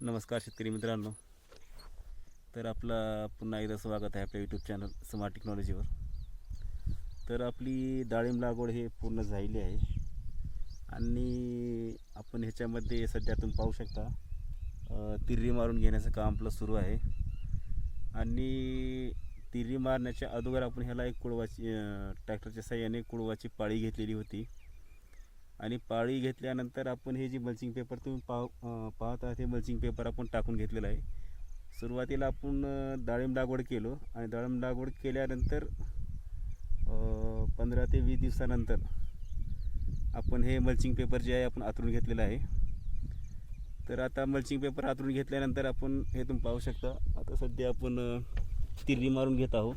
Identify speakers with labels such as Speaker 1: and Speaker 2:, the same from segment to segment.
Speaker 1: नमस्कार शेतकरी मित्रांनो. तर आपला पुन्हा एकदा स्वागत आहे आपल्या यूट्यूब चॅनल स्मार्ट टेक्नॉलॉजीवर तर आपली डाळिंब लागवड हे पूर्ण झालेली आहे. आणि आपण ह्याच्यामध्ये सध्या तुम्ही पाहू शकता तिर्री मारून घेण्याचं काम आपलं सुरू आहे. आणि तिर्री मारण्याच्या अगोदर आपण ह्याला एक कुळवाची ट्रॅक्टरच्या साह्याने कुळवाची पाळी घेतलेली होती. आणि पाळी घेतल्यानंतर आपण हे जी मल्चिंग पेपर तुम्ही पाह पाहत आहात हे मल्चिंग पेपर आपण टाकून घेतलेलं आहे. सुरुवातीला आपण डाळिंब लागवड केलो आणि डाळिंब लागवड केल्यानंतर पंधरा ते वीस दिवसानंतर आपण हे मल्चिंग पेपर जे आहे आपण आतरून घेतलेलं आहे. तर आता मल्चिंग पेपर आतरून घेतल्यानंतर आपण हे तुम्ही पाहू शकता. आता सध्या आपण तिरडी मारून घेत आहोत.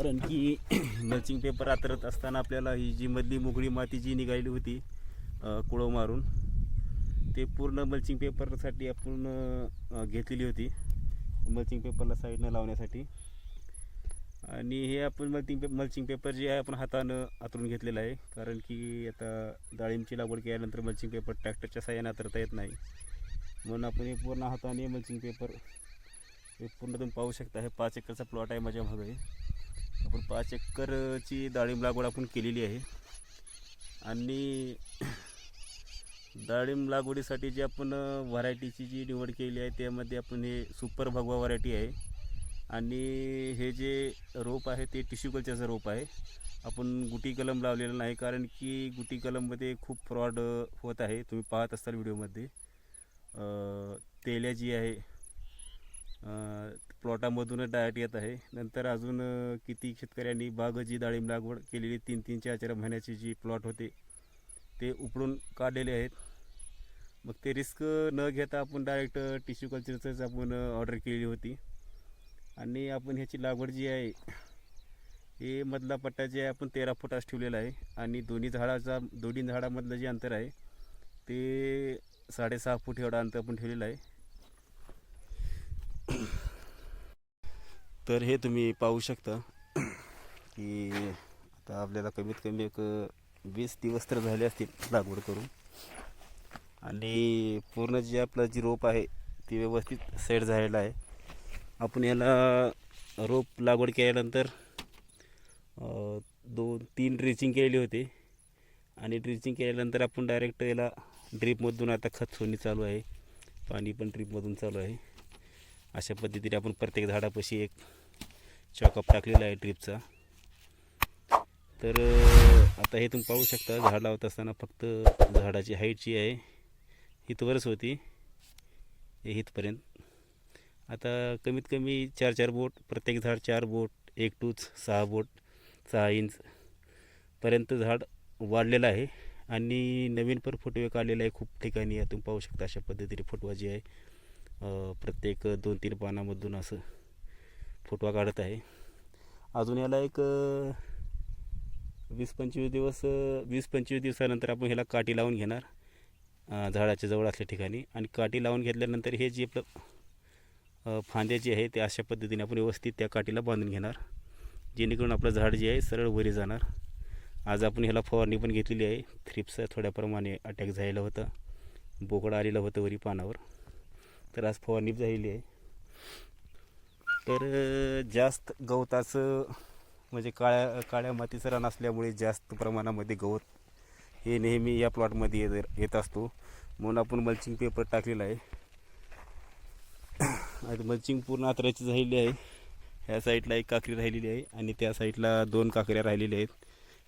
Speaker 1: कारण की मल्चिंग पेपर आतरत असताना आपल्याला ही जी मधली मोकळी माती जी निघालेली होती कुळं कुळव मारून ते पूर्ण मल्चिंग पेपरसाठी आपण घेतलेली होती. मल्चिंग पेपरला साईडनं लावण्यासाठी. आणि हे आपण मल्चिंग पे मल्चिंग पेपर जे आहे आपण हातानं आतरून घेतलेलं आहे. कारण की आता डाळिंबची लागवड केल्यानंतर मल्चिंग पेपर ट्रॅक्टरच्या साह्याने आतरता येत नाही. म्हणून आपण हे पूर्ण हाताने मल्चिंग पेपर हे पूर्ण तुम्ही पाहू शकता. हे पाच एकरचा प्लॉट आहे माझ्या मागे. आपण पाच एकरची डाळिंब लागवड आपण केलेली आहे. आणि डाळिंब लागवडीसाठी जी आपण व्हरायटीची जी निवड केली आहे त्यामध्ये आपण हे सुपर भगवा व्हरायटी आहे. आणि हे जे रोप आहे ते टिश्यू कल्चरचं रोप आहे. आपण गुटी कलम लावलेलं नाही कारण की गुटी कलममध्ये खूप फ्रॉड होत आहे. तुम्ही पाहत असाल व्हिडिओमध्ये. तेल्या जी आहे प्लॉटामधूनच डायट येत आहे. नंतर अजून किती शेतकऱ्यांनी बाग जी डाळिंब लागवड केलेली तीन तीन चार चार महिन्याची जी प्लॉट होते ते उपडून काढलेले आहेत. मग ते रिस्क न घेता आपण डायरेक्ट टिश्यू कल्चरचंच आपण ऑर्डर केलेली होती. आणि आपण ह्याची लागवड जी आहे हे मधला पट्टा जे आहे आपण तेरा फुटाच ठेवलेला आहे आणि दोन्ही झाडाचा दोन्ही झाडामधलं जे अंतर आहे ते साडेसहा फूट एवढा अंतर आपण ठेवलेलं आहे. तर हे तुम्ही पाहू शकता. की आता आपल्याला कमीत कमी एक वीस दिवस तर झाले असतील लागवड करून. आणि पूर्ण जे आपलं जी रोप आहे ती व्यवस्थित सेट झालेलं आहे. आपण याला रोप लागवड केल्यानंतर दोन तीन ड्रिचिंग केलेली होती. आणि ड्रिचिंग केल्यानंतर आपण डायरेक्ट याला ड्रीपमधून आता खत सोडणी चालू आहे. पाणी पण ड्रीपमधून चालू आहे. अशा पद्धतीने आपण प्रत्येक झाडापाशी एक चॉकअप टाकलेला आहे ड्रीपचा तर आता हे तुम्ही पाहू शकता झाड लावत असताना फक्त झाडाची हाईट जी आहे इथवरच होती. इथपर्यंत. आता कमीत कमी चार चार बोट प्रत्येक झाड चार बोट एक टूच सहा बोट सहा इंचपर्यंत झाड वाढलेलं आहे. आणि नवीन पण फोटो एक आलेला आहे खूप ठिकाणी तुम्ही पाहू शकता अशा पद्धतीने फुटवा जी आहे. प्रत्येक दोन तीन पानामधून असं फुटवा काढत आहे. अजून याला एक वीस पंचवीस दिवस वीस पंचवीस दिवसानंतर आपण ह्याला काठी लावून घेणार झाडाच्या जवळ असल्या ठिकाणी. आणि काठी लावून घेतल्यानंतर हे जे आपलं फांद्या जे आहे ते अशा पद्धतीने आपण व्यवस्थित त्या काठीला बांधून घेणार. जेणेकरून आपलं झाड जे आहे सरळ वरी जाणार. आज आपण ह्याला फवारणी पण घेतलेली आहे. थ्रिप्स थोड्या प्रमाणे अटॅक झालेला होता. बोकडा आलेलं होतं वरी पानावर. तर आज फवारणी झालेली आहे. तर जास्त गवताचं म्हणजे काळ्या काळ्या मातीचं रान असल्यामुळे जास्त प्रमाणामध्ये गवत हे नेहमी या प्लॉटमध्ये येत येत असतो. म्हणून आपण मल्चिंग पेपर टाकलेला आहे. आता मल्चिंग पूर्ण आतराची झालेली आहे. ह्या साईडला एक काकरी राहिलेली आहे आणि त्या साईडला दोन काकऱ्या राहिलेल्या आहेत.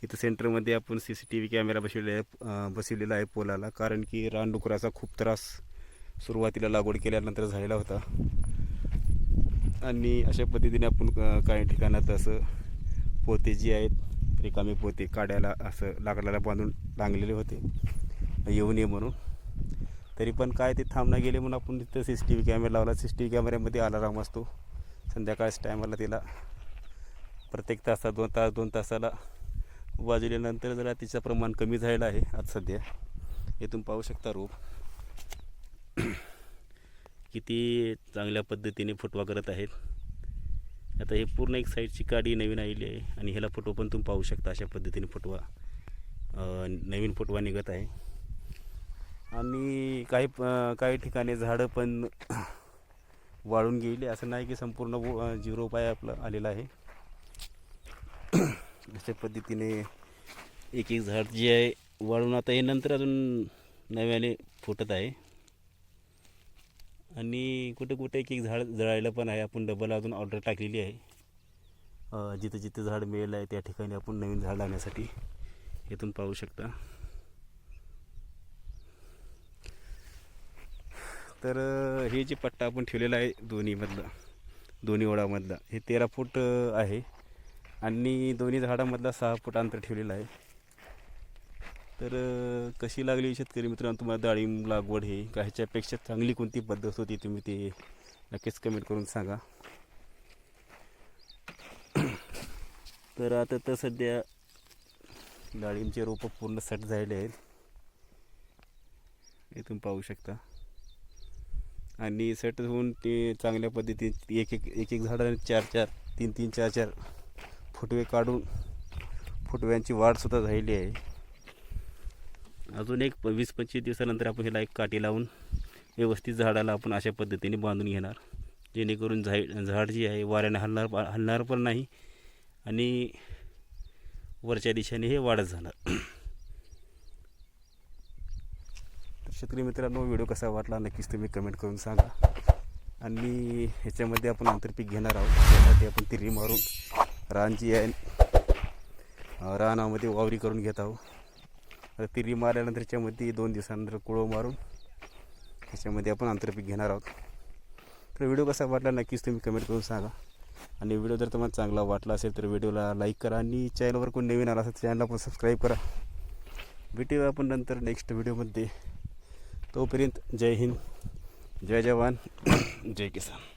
Speaker 1: इथं सेंटरमध्ये आपण C C T V camera बसवलेला आहे बसवलेला आहे पोलाला. कारण की रानडुकराचा खूप त्रास सुरुवातीला लागवड केल्यानंतर झालेला होता. आणि अशा पद्धतीने आपण काही ठिकाणात असं पोते जी आहेत रिकामे पोते काड्याला असं लाकडाला बांधून टांगलेले होते. येऊ नये म्हणून. तरी पण काय ते थांबणं गेले म्हणून आपण तिथं C C T V camera लावला. सी सी टी व्ही कॅमेऱ्यामध्ये अलाराम असतो. संध्याकाळच्या टायमाला तिला प्रत्येक तासात दोन तास दोन तासाला वाजवल्यानंतर जरा तिचं प्रमाण कमी झालेलं आहे आज सध्या. इथून पाहू शकता रोप. किती चांगल्या पद्धतीने फुटवा करत आहेत. आता हे पूर्ण एक साईडची काडी नवीन आलेली आहे आणि ह्याला फुटवा पण तुम्ही पाहू शकता अशा पद्धतीने फुटवा नवीन फुटवा निघत आहे. आणि काही काही ठिकाणी झाडं पण वाळून गेली. असं नाही की संपूर्ण वो- झिरो पाय आपलं आलेला आहे. अशा पद्धतीने एक एक झाड जे आहे वाळून आता हे नंतर अजून नव्याने फुटत आहे. आणि कुठे कुठे एक एक झाड जळायला पण आहे. आपण डबल अजून ऑर्डर टाकलेली आहे. जिथं जिथं झाड मिळेल आहे त्या ठिकाणी आपण नवीन झाड लावण्यासाठी इथून पाहू शकता. तर हे जे पट्टा आपण ठेवलेला आहे दोन्हीमधला दोन्ही ओळामधला हे तेरा फूट आहे. आणि दोन्ही झाडामधला सहा फूट अंतर ठेवलेलं आहे. तर कशी लागली शेतकरी मित्रांनो? तुम्हाला डाळिंब लागवड हे का ह्याच्यापेक्षा चांगली कोणती पद्धत होती तुम्ही ते नक्कीच कमेंट करून सांगा. तर आता तर सध्या डाळिंबचे रोपं पूर्ण सेट झालेले आहेत. इथून पाहू शकता. आणि सेट होऊन ते चांगल्या पद्धतीने एक एक एक एक झाडाने चार चार तीन तीन चार चार फुटवे काढून फुटव्यांची वाढसुद्धा झालेली आहे. अजून एक वीस पंचवीस दिवसानंतर आपण ह्याला एक काठी लावून व्यवस्थित झाडाला आपण अशा पद्धतीने बांधून घेणार. जेणेकरून झाड झाड जे आहे वाऱ्याने हलणार हलणार पण नाही आणि वरच्या दिशेने हे वाढत जाणार. तर शेतकरी मित्रांनो व्हिडिओ कसा वाटला नक्कीच तुम्ही कमेंट करून सांगा. आणि ह्याच्यामध्ये आपण आंतरपीक घेणार आहोत. त्यासाठी आपण तिरी मारून रान जी आहे रानामध्ये वावरी करून घेत आहोत. आता तिरी मारल्यानंतर त्याच्यामध्ये दोन दिवसानंतर कुळं मारून त्याच्यामध्ये आपण आंतरपीक घेणार आहोत. तर व्हिडिओ कसा वाटला नक्कीच तुम्ही कमेंट करून सांगा. आणि व्हिडिओ जर तुम्हाला चांगला वाटला असेल तर व्हिडिओला लाईक करा आणि चॅनलवर कोण नवीन आला असेल चॅनलला पण सबस्क्राईब करा. भेटूया आपण नंतर नेक्स्ट व्हिडिओमध्ये तोपर्यंत जय हिंद जय जवान जय किसान.